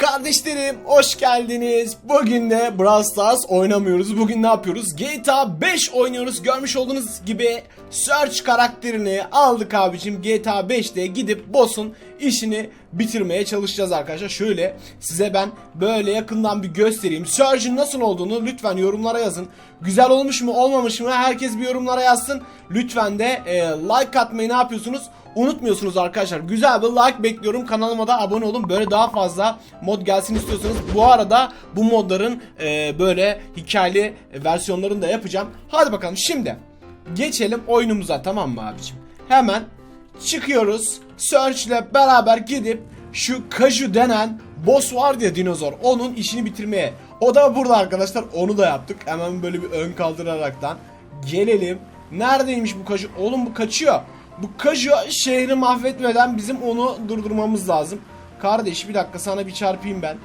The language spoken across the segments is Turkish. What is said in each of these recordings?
Kardeşlerim hoş geldiniz. Bugün de Brawl Stars oynamıyoruz. Bugün ne yapıyoruz? GTA 5 oynuyoruz. Görmüş olduğunuz gibi Search karakterini aldık abicim. GTA 5'te gidip boss'un işini bitirmeye çalışacağız arkadaşlar. Şöyle size ben böyle yakından bir göstereyim. Search'ın nasıl olduğunu lütfen yorumlara yazın. Güzel olmuş mu olmamış mı herkes bir yorumlara yazsın. Lütfen de e, like atmayı ne yapıyorsunuz? Unutmuyorsunuz arkadaşlar. Güzel bir like bekliyorum. Kanalıma da abone olun. Böyle daha fazla mod gelsin istiyorsanız. Bu arada bu modların e, böyle hikayeli versiyonlarını da yapacağım. Hadi bakalım şimdi geçelim oyunumuza tamam mı abicim? Hemen çıkıyoruz. Search ile beraber gidip şu Kaju denen boss var ya dinozor onun işini bitirmeye. O da burada arkadaşlar onu da yaptık. Hemen böyle bir ön kaldıraraktan gelelim. Neredeymiş bu Kaju? Oğlum bu kaçıyor. Bu Kaju şehri mahvetmeden bizim onu durdurmamız lazım. Kardeş bir dakika sana bir çarpayım ben.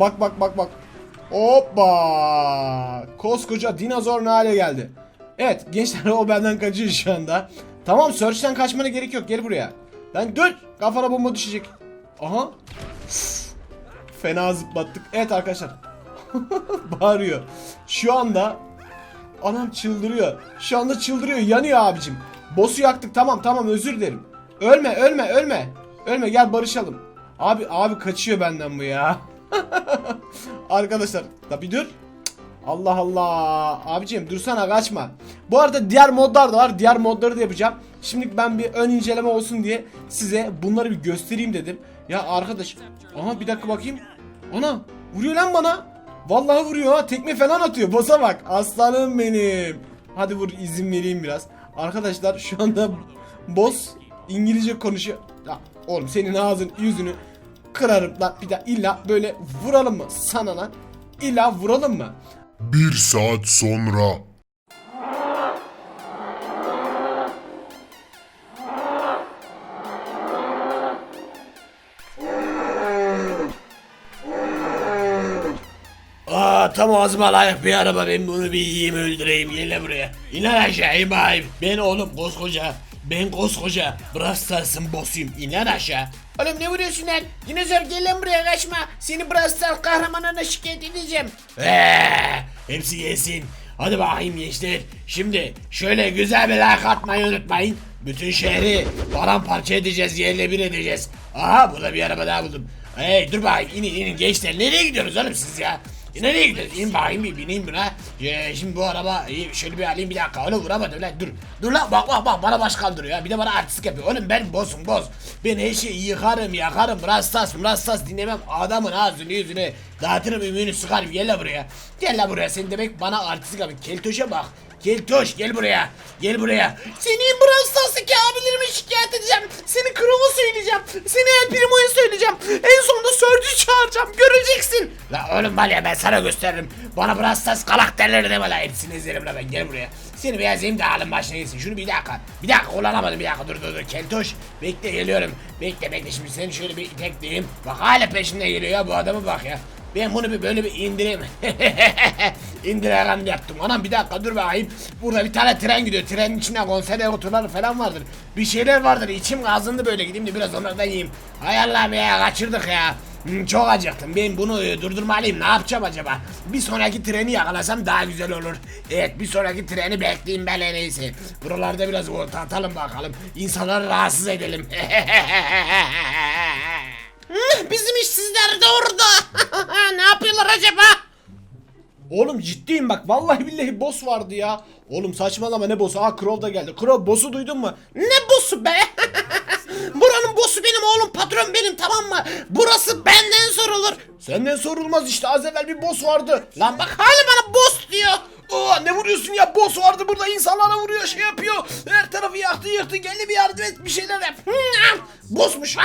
Bak bak bak bak. Hoppa! Koskoca dinozor ne hale geldi? Evet gençler o benden kaçıyor şu anda. Tamam Search'ten kaçmana gerek yok gel buraya. Lan dur kafana bomba düşecek. Aha. Üf, Fena zıplattık. Evet arkadaşlar. Bağırıyor. Şu anda Anam çıldırıyor. Şu anda çıldırıyor. Yanıyor abicim. Boss'u yaktık. Tamam tamam özür dilerim. Ölme ölme ölme. Ölme gel barışalım. Abi abi kaçıyor benden bu ya. Arkadaşlar da bir dur. Allah Allah. Abicim dursana kaçma. Bu arada diğer modlar da var. Diğer modları da yapacağım. Şimdi ben bir ön inceleme olsun diye size bunları bir göstereyim dedim. Ya arkadaş. Aha bir dakika bakayım. Ana vuruyor lan bana. Vallahi vuruyor ha. Tekme falan atıyor. Boss'a bak. Aslanım benim. Hadi vur izin vereyim biraz. Arkadaşlar şu anda boss İngilizce konuşuyor. Ya oğlum senin ağzın yüzünü kırarım lan. Bir daha illa böyle vuralım mı sana lan? İlla vuralım mı? Bir saat sonra. Aa tam ağzıma layık bir araba ben bunu bir yiyeyim öldüreyim gel buraya. İn lan aşağı İbrahim. Ben oğlum koskoca. Ben koskoca. Brawl Stars'ın bossuyum. İn lan aşağı. Oğlum ne vuruyorsun lan? Dinozor gel lan buraya kaçma. Seni Brawl Stars kahramanına şikayet edeceğim. Eee, hepsi gelsin. Hadi bakayım gençler. Şimdi şöyle güzel bir like atmayı unutmayın. Bütün şehri paramparça edeceğiz, yerle bir edeceğiz. Aha burada bir araba daha buldum. Hey dur bakayım inin inin gençler. Nereye gidiyorsunuz oğlum siz ya? E, Nereye gidiyoruz? İn bakayım bir bineyim buna. Ee, şimdi bu araba iyi, şöyle bir alayım bir dakika. Onu vuramadım lan dur. Dur lan bak bak bak bana baş kaldırıyor ya. Bir de bana artistik yapıyor. Oğlum ben bossum boss. Ben her şeyi yıkarım yakarım. Rastas rastas dinlemem. Adamın ağzını yüzünü dağıtırım ümüğünü sıkarım. Gel la buraya. Gel la buraya. Sen demek bana artistik yapıyorsun. Keltoşa bak. Keltoş gel buraya. Gel buraya. Seni Brawl Stars'taki abilerime şikayet edeceğim. Seni Crow'a söyleyeceğim. Seni El Primo'ya söyleyeceğim. En sonunda Surge'ü çağıracağım. Göreceksin. La oğlum var ya ben sana gösteririm. Bana Brawl Stars karakterleri deme la. Hepsini izlerim la ben. Gel buraya. Seni bir yazayım da alın başına gitsin. Şunu bir dakika. Bir dakika kullanamadım bir dakika dur dur dur. Keltoş bekle geliyorum. Bekle bekle şimdi seni şöyle bir itekleyeyim. Bak hala peşinde geliyor ya bu adamı bak ya. Ben bunu bir böyle bir indireyim. İndiremem yaptım. Anam bir dakika dur bakayım. Burada bir tane tren gidiyor. Trenin içinde konserve kutuları falan vardır. Bir şeyler vardır. İçim gazındı böyle gideyim de biraz onlardan yiyeyim. Hay Allah'ım ya kaçırdık ya. Hmm, çok acıktım. Ben bunu e, durdurmalıyım. Ne yapacağım acaba? Bir sonraki treni yakalasam daha güzel olur. Evet bir sonraki treni bekleyeyim ben en. Buralarda biraz orta atalım bakalım. İnsanları rahatsız edelim. Bizim işsizler de orada. ne yapıyorlar acaba? Oğlum ciddiyim bak vallahi billahi boss vardı ya. Oğlum saçmalama ne boss'u? Aa Crow da geldi. Crow boss'u duydun mu? Ne boss'u be? Buranın boss'u benim oğlum patron benim tamam mı? Burası benden sorulur. Senden sorulmaz işte az evvel bir boss vardı. Lan bak hala bana boss diyor. Aa ne vuruyorsun ya boss vardı burada insanlara vuruyor şey yapıyor. Her tarafı yaktı yırttı geldi bir yardım et bir şeyler yap. Bossmuş.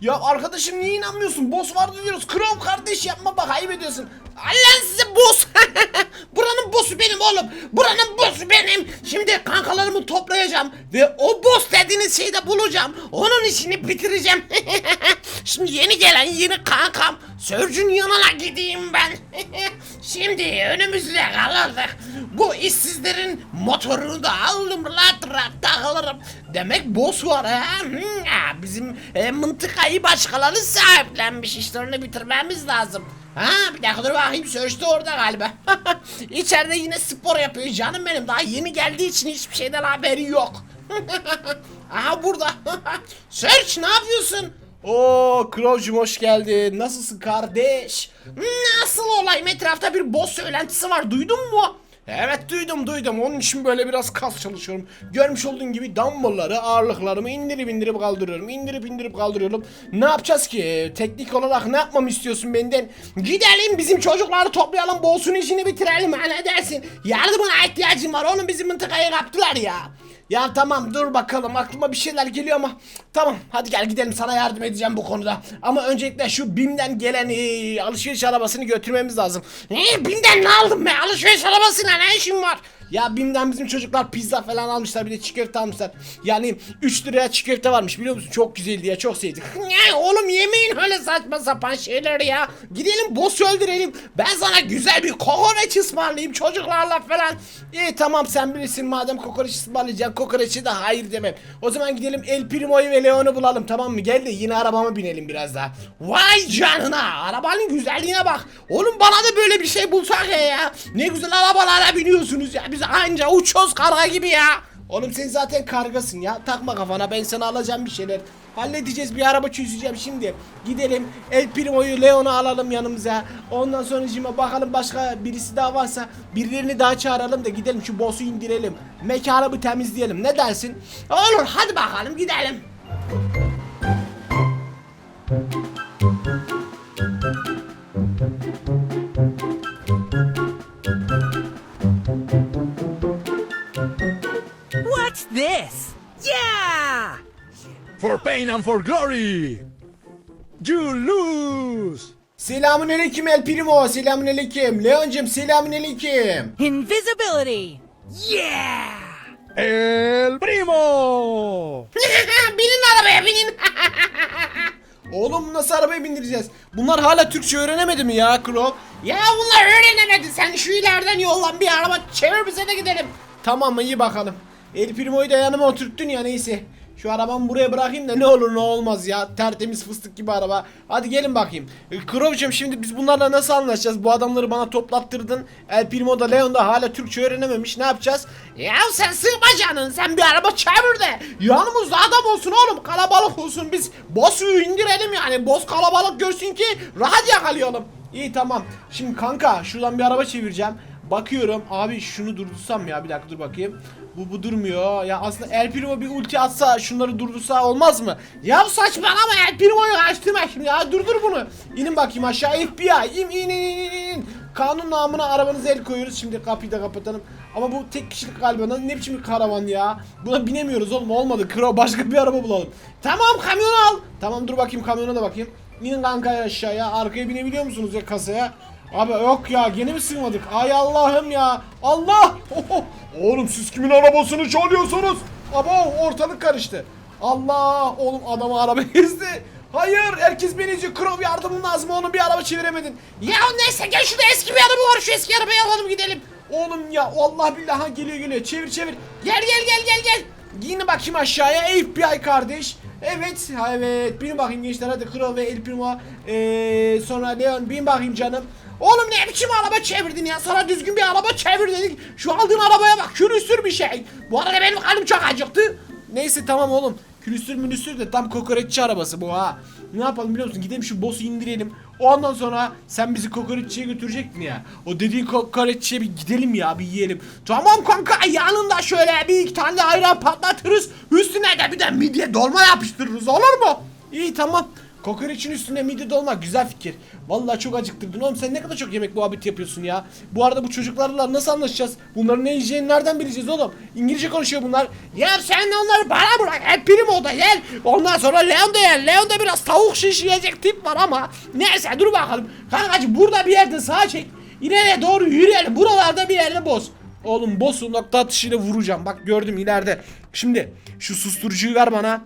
ya arkadaşım niye inanmıyorsun? Boss vardı diyoruz. Crow kardeş yapma bak ayıp ediyorsun. Allah size boss. Buranın boss'u benim oğlum. Buranın boss'u benim. Şimdi kankalarımı toplayacağım ve o boss dediğiniz şeyi de bulacağım. Onun işini bitireceğim. Şimdi yeni gelen yeni kankam Sörcün yanına gideyim ben. Şimdi önümüzde kalırdık. Bu işsizlerin motorunu da aldım rat rat takılırım. Demek boss var ha. Hmm, bizim e, mıntıkayı başkaları sahiplenmiş. İşlerini bitirmemiz lazım. Ha bir dakika dur bakayım Sörç orada galiba. İçeride yine spor yapıyor canım benim. Daha yeni geldiği için hiçbir şeyden haberi yok. Aha burada. Search ne yapıyorsun? Oo Crow'cum hoş geldin. Nasılsın kardeş? Nasıl olayım? Etrafta bir boss söylentisi var. Duydun mu? Evet duydum duydum. Onun için böyle biraz kas çalışıyorum. Görmüş olduğun gibi dumbbellları, ağırlıklarımı indirip indirip kaldırıyorum. İndirip indirip kaldırıyorum. Ne yapacağız ki? Teknik olarak ne yapmamı istiyorsun benden? Gidelim bizim çocukları toplayalım. Boss'un işini bitirelim. Ha ne dersin? Yardımına ihtiyacım var. Onun bizim mıntıkayı kaptılar ya. Ya tamam dur bakalım aklıma bir şeyler geliyor ama tamam hadi gel gidelim sana yardım edeceğim bu konuda. Ama öncelikle şu BİM'den gelen ee, alışveriş arabasını götürmemiz lazım. Ne? Bim'den ne aldın be? Alışveriş arabasına ne işin var? Ya BİM'den bizim çocuklar pizza falan almışlar bir de çiğ almışlar. Yani 3 liraya çiğ varmış biliyor musun? Çok güzeldi ya çok sevdik. Ne oğlum yemeyin öyle saçma sapan şeyleri ya. Gidelim boss öldürelim. Ben sana güzel bir kokoreç ısmarlayayım çocuklarla falan. İyi tamam sen bilirsin madem kokoreç ısmarlayacaksın kokoreçe de hayır demem. O zaman gidelim El Primo'yu ve Leon'u bulalım tamam mı? Gel de yine arabama binelim biraz daha. Vay canına arabanın güzelliğine bak. Oğlum bana da böyle bir şey bulsak ya. Ne güzel arabalara biniyorsunuz ya. Biz anca uçuyoruz kara gibi ya. Oğlum sen zaten kargasın ya. Takma kafana ben sana alacağım bir şeyler. Halledeceğiz bir araba çözeceğim şimdi. Gidelim El Primo'yu Leon'u alalım yanımıza. Ondan sonra şimdi bakalım başka birisi daha varsa birilerini daha çağıralım da gidelim şu boss'u indirelim. Mekanı bir temizleyelim. Ne dersin? Olur hadi bakalım gidelim. Pain and for glory! You lose! Selamun aleyküm El Primo. Selamun aleyküm. Leon'cum selamun aleyküm. Invisibility! Yeah! El primo! binin arabaya binin. Oğlum nasıl arabaya bindireceğiz? Bunlar hala Türkçe öğrenemedi mi ya Crow? ya bunlar öğrenemedi. Sen şu ileriden yollan bir araba çevir bize de gidelim. Tamam iyi bakalım. El Primo'yu da yanıma oturttun ya neyse. Şu arabamı buraya bırakayım da ne olur ne olmaz ya. Tertemiz fıstık gibi araba. Hadi gelin bakayım. E, Krovcum şimdi biz bunlarla nasıl anlaşacağız? Bu adamları bana toplattırdın. El Primo da Leon da hala Türkçe öğrenememiş. Ne yapacağız? Ya sen sığma canın sen bir araba çevir de yanımızda adam olsun oğlum kalabalık olsun biz boss'u indirelim yani boss kalabalık görsün ki rahat yakalayalım. İyi tamam. Şimdi kanka şuradan bir araba çevireceğim. Bakıyorum abi şunu durdursam ya bir dakika dur bakayım. Bu bu durmuyor. Ya aslında El Primo bir ulti atsa şunları durdursa olmaz mı? Ya saçmalama El Primo'yu açtırma şimdi ya durdur bunu. İnin bakayım aşağı FBI. İn in in in in. Kanun namına arabanıza el koyuyoruz. Şimdi kapıyı da kapatalım. Ama bu tek kişilik galiba. Ne biçim bir karavan ya? Buna binemiyoruz oğlum olmadı. Kro başka bir araba bulalım. Tamam kamyonu al. Tamam dur bakayım kamyona da bakayım. İnin kanka aşağıya. Arkaya binebiliyor musunuz ya kasaya? Abi yok ya gene mi sığmadık? Ay Allah'ım ya. Allah! Oho! Oğlum siz kimin arabasını çalıyorsunuz? Aba ortalık karıştı. Allah! Oğlum adamı araba ezdi. Hayır herkes izliyor. Krov yardımın lazım onun bir araba çeviremedin. Ya neyse gel şurada eski bir araba var şu eski arabayı alalım gidelim. Oğlum ya Allah billah ha geliyor geliyor çevir çevir. Gel gel gel gel gel. Yine bakayım aşağıya FBI kardeş. Evet evet bin bakayım gençler hadi Krov ve El Primo ee, sonra Leon bin bakayım canım. Oğlum ne biçim araba çevirdin ya? Sana düzgün bir araba çevir dedik. Şu aldığın arabaya bak külüstür bir şey. Bu arada benim karnım çok acıktı. Neyse tamam oğlum. Külüstür mülüstür de tam kokoreççi arabası bu ha. Ne yapalım biliyor musun? Gidelim şu boss'u indirelim. Ondan sonra sen bizi kokoreççiye götürecektin ya. O dediğin kokoreççiye bir gidelim ya bir yiyelim. Tamam kanka yanında şöyle bir iki tane ayran patlatırız. Üstüne de bir de midye dolma yapıştırırız olur mu? İyi tamam. Kokoreçin üstüne midye dolma güzel fikir. Vallahi çok acıktırdın oğlum sen ne kadar çok yemek muhabbeti yapıyorsun ya. Bu arada bu çocuklarla nasıl anlaşacağız? Bunların ne yiyeceğini nereden bileceğiz oğlum? İngilizce konuşuyor bunlar. Ya sen de onları bana bırak. Hep prim da gel. Ondan sonra Leon da gel. Leon da biraz tavuk şiş yiyecek tip var ama. Neyse dur bakalım. Kankacığım burada bir yerde sağa çek. İleriye doğru yürüyelim. Buralarda bir yerde boz. Oğlum boss'u nokta atışıyla vuracağım. Bak gördüm ileride. Şimdi şu susturucuyu ver bana.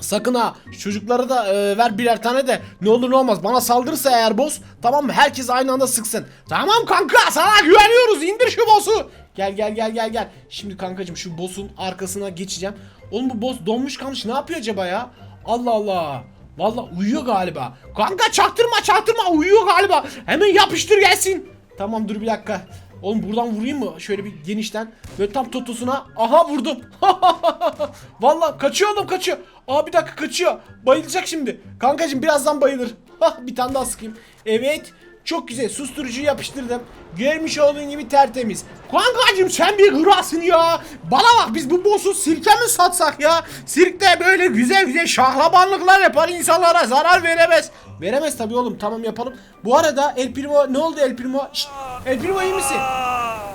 Sakın ha çocuklara da e, ver birer tane de ne olur ne olmaz bana saldırırsa eğer boss tamam mı herkes aynı anda sıksın. Tamam kanka sana güveniyoruz indir şu boss'u. Gel gel gel gel gel. Şimdi kankacım şu boss'un arkasına geçeceğim. Oğlum bu boss donmuş kalmış ne yapıyor acaba ya? Allah Allah. Valla uyuyor galiba. Kanka çaktırma çaktırma uyuyor galiba. Hemen yapıştır gelsin. Tamam dur bir dakika. Oğlum buradan vurayım mı? Şöyle bir genişten. Böyle tam totosuna. Aha vurdum. Valla kaçıyor oğlum kaçıyor. Aa bir dakika kaçıyor. Bayılacak şimdi. Kankacım birazdan bayılır. bir tane daha sıkayım. Evet. Çok güzel susturucuyu yapıştırdım. Görmüş olduğun gibi tertemiz. Kankacım sen bir kralsın ya. Bana bak biz bu boss'u sirke mi satsak ya? Sirkte böyle güzel güzel şahlabanlıklar yapar insanlara zarar veremez. Veremez tabii oğlum tamam yapalım. Bu arada El Primo ne oldu El Primo? Şşt, El Primo iyi misin?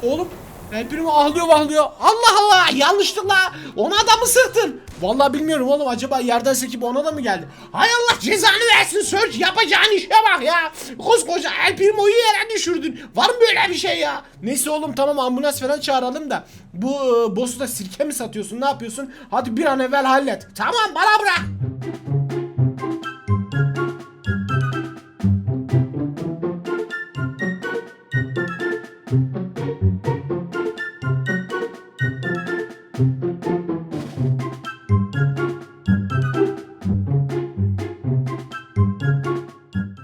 Oğlum El Primo ağlıyor ağlıyor. Allah Allah yanlışlıkla ona da mı sıktın? Vallahi bilmiyorum oğlum acaba yerden sekip ona da mı geldi? Hay Allah cezanı versin Search yapacağın işe bak ya. Koskoca El Primo'yu yere düşürdün. Var mı böyle bir şey ya? Neyse oğlum tamam ambulans falan çağıralım da. Bu e, boss'u da sirke mi satıyorsun ne yapıyorsun? Hadi bir an evvel hallet. Tamam bana bırak.